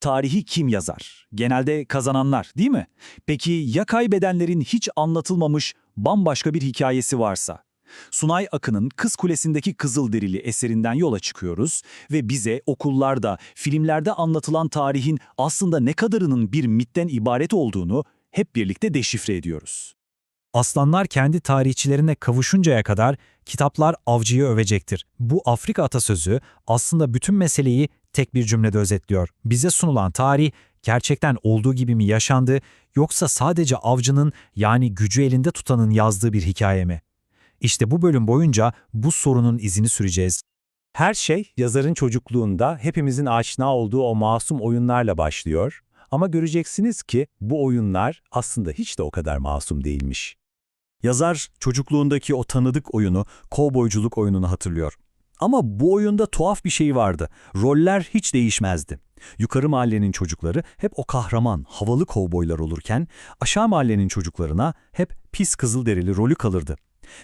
Tarihi kim yazar? Genelde kazananlar, değil mi? Peki ya kaybedenlerin hiç anlatılmamış bambaşka bir hikayesi varsa? Sunay Akın'ın Kız Kulesi'ndeki Kızılderili eserinden yola çıkıyoruz ve bize okullarda, filmlerde anlatılan tarihin aslında ne kadarının bir mitten ibaret olduğunu hep birlikte deşifre ediyoruz. Aslanlar kendi tarihçilerine kavuşuncaya kadar kitaplar avcıyı övecektir. Bu Afrika atasözü aslında bütün meseleyi tek bir cümlede özetliyor. Bize sunulan tarih gerçekten olduğu gibi mi yaşandı yoksa sadece avcının yani gücü elinde tutanın yazdığı bir hikaye mi? İşte bu bölüm boyunca bu sorunun izini süreceğiz. Her şey yazarın çocukluğunda hepimizin aşina olduğu o masum oyunlarla başlıyor. Ama göreceksiniz ki bu oyunlar aslında hiç de o kadar masum değilmiş. Yazar çocukluğundaki o tanıdık oyunu, kovboyculuk oyununu hatırlıyor. Ama bu oyunda tuhaf bir şey vardı. Roller hiç değişmezdi. Yukarı mahallenin çocukları hep o kahraman, havalı kovboylar olurken aşağı mahallenin çocuklarına hep pis kızılderili rolü kalırdı.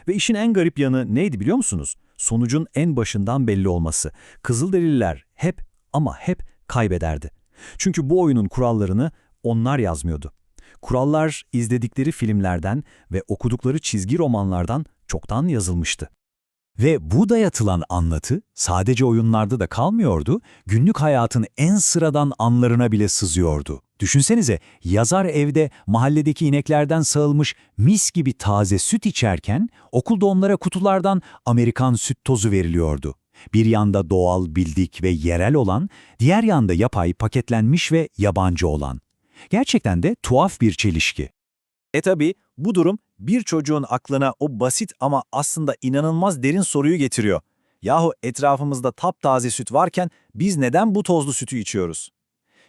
Ve işin en garip yanı neydi biliyor musunuz? Sonucun en başından belli olması. Kızılderililer hep ama hep kaybederdi. Çünkü bu oyunun kurallarını onlar yazmıyordu. Kurallar izledikleri filmlerden ve okudukları çizgi romanlardan çoktan yazılmıştı. Ve bu dayatılan anlatı sadece oyunlarda da kalmıyordu, günlük hayatın en sıradan anlarına bile sızıyordu. Düşünsenize, yazar evde mahalledeki ineklerden sağılmış mis gibi taze süt içerken, okulda onlara kutulardan Amerikan süt tozu veriliyordu. Bir yanda doğal, bildik ve yerel olan, diğer yanda yapay, paketlenmiş ve yabancı olan. Gerçekten de tuhaf bir çelişki. E tabi bu durum bir çocuğun aklına o basit ama aslında inanılmaz derin soruyu getiriyor. Yahu etrafımızda taptaze süt varken biz neden bu tozlu sütü içiyoruz?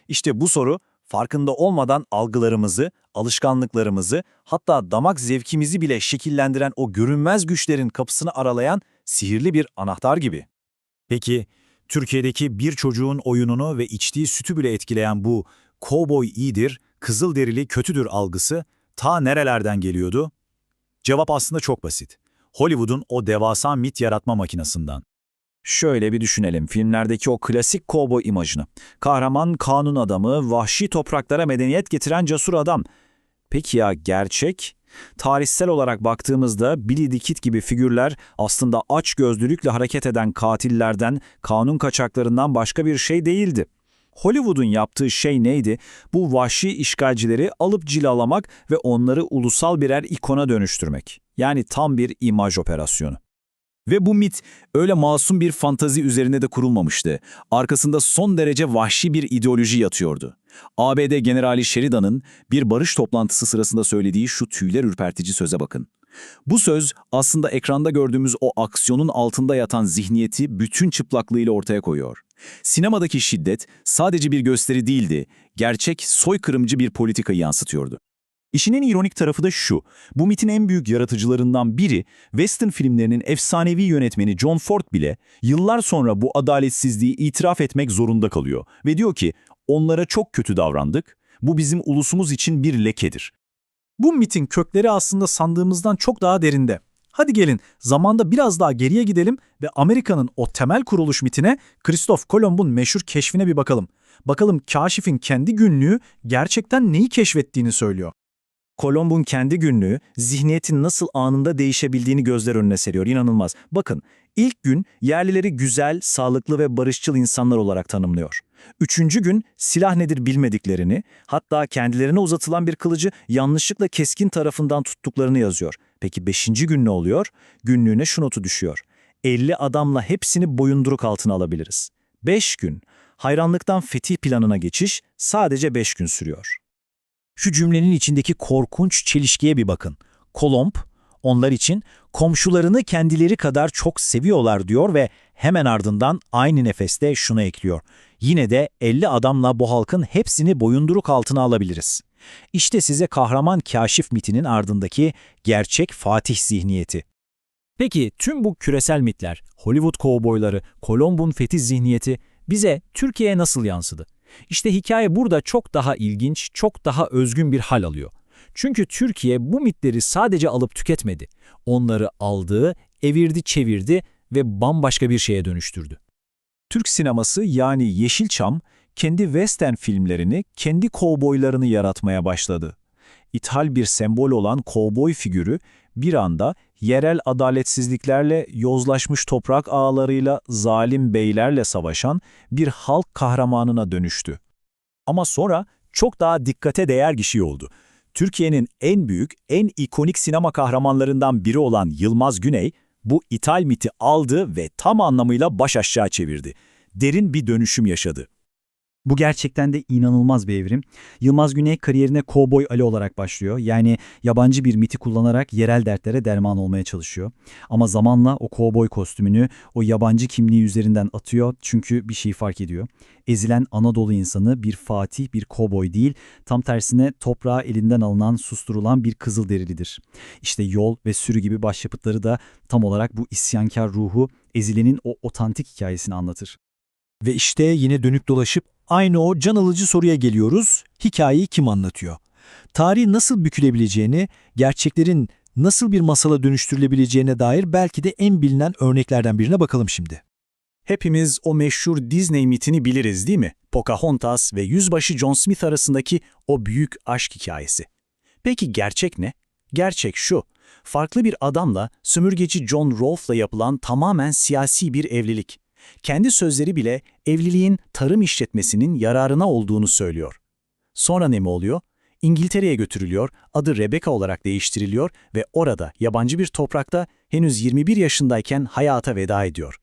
İşte bu soru farkında olmadan algılarımızı, alışkanlıklarımızı, hatta damak zevkimizi bile şekillendiren o görünmez güçlerin kapısını aralayan sihirli bir anahtar gibi. Peki, Türkiye'deki bir çocuğun oyununu ve içtiği sütü bile etkileyen bu kovboy iyidir, kızılderili kötüdür algısı ta nerelerden geliyordu? Cevap aslında çok basit. Hollywood'un o devasa mit yaratma makinasından. Şöyle bir düşünelim filmlerdeki o klasik kovboy imajını. Kahraman kanun adamı, vahşi topraklara medeniyet getiren cesur adam. Peki ya gerçek? Tarihsel olarak baktığımızda Billy Kid gibi figürler aslında aç gözlülükle hareket eden katillerden, kanun kaçaklarından başka bir şey değildi. Hollywood'un yaptığı şey neydi? Bu vahşi işgalcileri alıp cilalamak ve onları ulusal birer ikona dönüştürmek. Yani tam bir imaj operasyonu. Ve bu mit öyle masum bir fantazi üzerine de kurulmamıştı. Arkasında son derece vahşi bir ideoloji yatıyordu. ABD Generali Sheridan'ın bir barış toplantısı sırasında söylediği şu tüyler ürpertici söze bakın. Bu söz aslında ekranda gördüğümüz o aksiyonun altında yatan zihniyeti bütün çıplaklığıyla ortaya koyuyor. Sinemadaki şiddet sadece bir gösteri değildi, gerçek soykırımcı bir politikayı yansıtıyordu. İşin en ironik tarafı da şu, bu mitin en büyük yaratıcılarından biri, western filmlerinin efsanevi yönetmeni John Ford bile yıllar sonra bu adaletsizliği itiraf etmek zorunda kalıyor ve diyor ki, onlara çok kötü davrandık, bu bizim ulusumuz için bir lekedir. Bu mitin kökleri aslında sandığımızdan çok daha derinde. Hadi gelin zamanda biraz daha geriye gidelim ve Amerika'nın o temel kuruluş mitine Kristof Kolomb'un meşhur keşfine bir bakalım. Bakalım kaşifin kendi günlüğü gerçekten neyi keşfettiğini söylüyor. Kolomb'un kendi günlüğü, zihniyetin nasıl anında değişebildiğini gözler önüne seriyor. İnanılmaz. Bakın, ilk gün yerlileri güzel, sağlıklı ve barışçıl insanlar olarak tanımlıyor. Üçüncü gün silah nedir bilmediklerini, hatta kendilerine uzatılan bir kılıcı yanlışlıkla keskin tarafından tuttuklarını yazıyor. Peki beşinci gün ne oluyor? Günlüğüne şu notu düşüyor. 50 adamla hepsini boyunduruk altına alabiliriz. 5 gün. Hayranlıktan fetih planına geçiş sadece 5 gün sürüyor. Şu cümlenin içindeki korkunç çelişkiye bir bakın. Kolomb, onlar için komşularını kendileri kadar çok seviyorlar diyor ve hemen ardından aynı nefeste şunu ekliyor. Yine de 50 adamla bu halkın hepsini boyunduruk altına alabiliriz. İşte size kahraman kaşif mitinin ardındaki gerçek Fatih zihniyeti. Peki tüm bu küresel mitler, Hollywood kovboyları, Kolomb'un fetih zihniyeti bize Türkiye'ye nasıl yansıdı? İşte hikaye burada çok daha ilginç, çok daha özgün bir hal alıyor. Çünkü Türkiye bu mitleri sadece alıp tüketmedi. Onları aldı, evirdi, çevirdi ve bambaşka bir şeye dönüştürdü. Türk sineması yani Yeşilçam, kendi western filmlerini, kendi kovboylarını yaratmaya başladı. İthal bir sembol olan kovboy figürü bir anda yerel adaletsizliklerle, yozlaşmış toprak ağlarıyla, zalim beylerle savaşan bir halk kahramanına dönüştü. Ama sonra çok daha dikkate değer kişi oldu. Türkiye'nin en büyük, en ikonik sinema kahramanlarından biri olan Yılmaz Güney, bu ithal miti aldı ve tam anlamıyla baş aşağı çevirdi. Derin bir dönüşüm yaşadı. Bu gerçekten de inanılmaz bir evrim. Yılmaz Güney kariyerine Cowboy Ali olarak başlıyor. Yani yabancı bir miti kullanarak yerel dertlere derman olmaya çalışıyor. Ama zamanla o cowboy kostümünü o yabancı kimliği üzerinden atıyor çünkü bir şey fark ediyor. Ezilen Anadolu insanı bir fatih, bir cowboy değil, tam tersine toprağı elinden alınan, susturulan bir kızılderilidir. İşte yol ve sürü gibi başyapıtları da tam olarak bu isyankar ruhu, ezilenin o otantik hikayesini anlatır. Ve işte yine dönüp dolaşıp aynı o can alıcı soruya geliyoruz. Hikayeyi kim anlatıyor? Tarihi nasıl bükülebileceğini, gerçeklerin nasıl bir masala dönüştürülebileceğine dair belki de en bilinen örneklerden birine bakalım şimdi. Hepimiz o meşhur Disney mitini biliriz değil mi? Pocahontas ve Yüzbaşı John Smith arasındaki o büyük aşk hikayesi. Peki gerçek ne? Gerçek şu. Farklı bir adamla sömürgeci John Rolfe'la yapılan tamamen siyasi bir evlilik. Kendi sözleri bile evliliğin tarım işletmesinin yararına olduğunu söylüyor. Sonra ne mi oluyor? İngiltere'ye götürülüyor, adı Rebecca olarak değiştiriliyor ve orada yabancı bir toprakta henüz 21 yaşındayken hayata veda ediyor.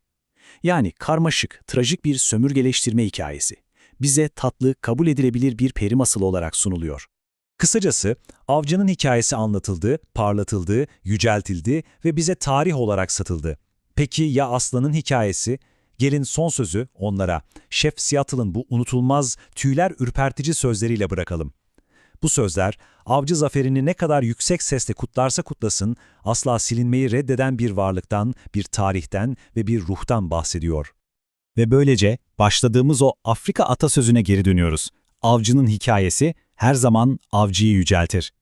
Yani karmaşık, trajik bir sömürgeleştirme hikayesi. Bize tatlı, kabul edilebilir bir peri masalı olarak sunuluyor. Kısacası avcının hikayesi anlatıldı, parlatıldı, yüceltildi ve bize tarih olarak satıldı. Peki ya aslanın hikayesi? Gelin son sözü onlara, Şef Seattle'ın bu unutulmaz, tüyler ürpertici sözleriyle bırakalım. Bu sözler, avcı zaferini ne kadar yüksek sesle kutlarsa kutlasın, asla silinmeyi reddeden bir varlıktan, bir tarihten ve bir ruhtan bahsediyor. Ve böylece başladığımız o Afrika atasözüne geri dönüyoruz. Avcının hikayesi her zaman avcıyı yüceltir.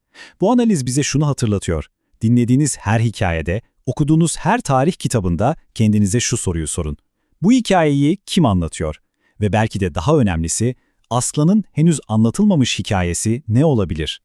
Bu analiz bize şunu hatırlatıyor. Dinlediğiniz her hikayede, okuduğunuz her tarih kitabında kendinize şu soruyu sorun. Bu hikayeyi kim anlatıyor? Ve belki de daha önemlisi, aslanın henüz anlatılmamış hikayesi ne olabilir?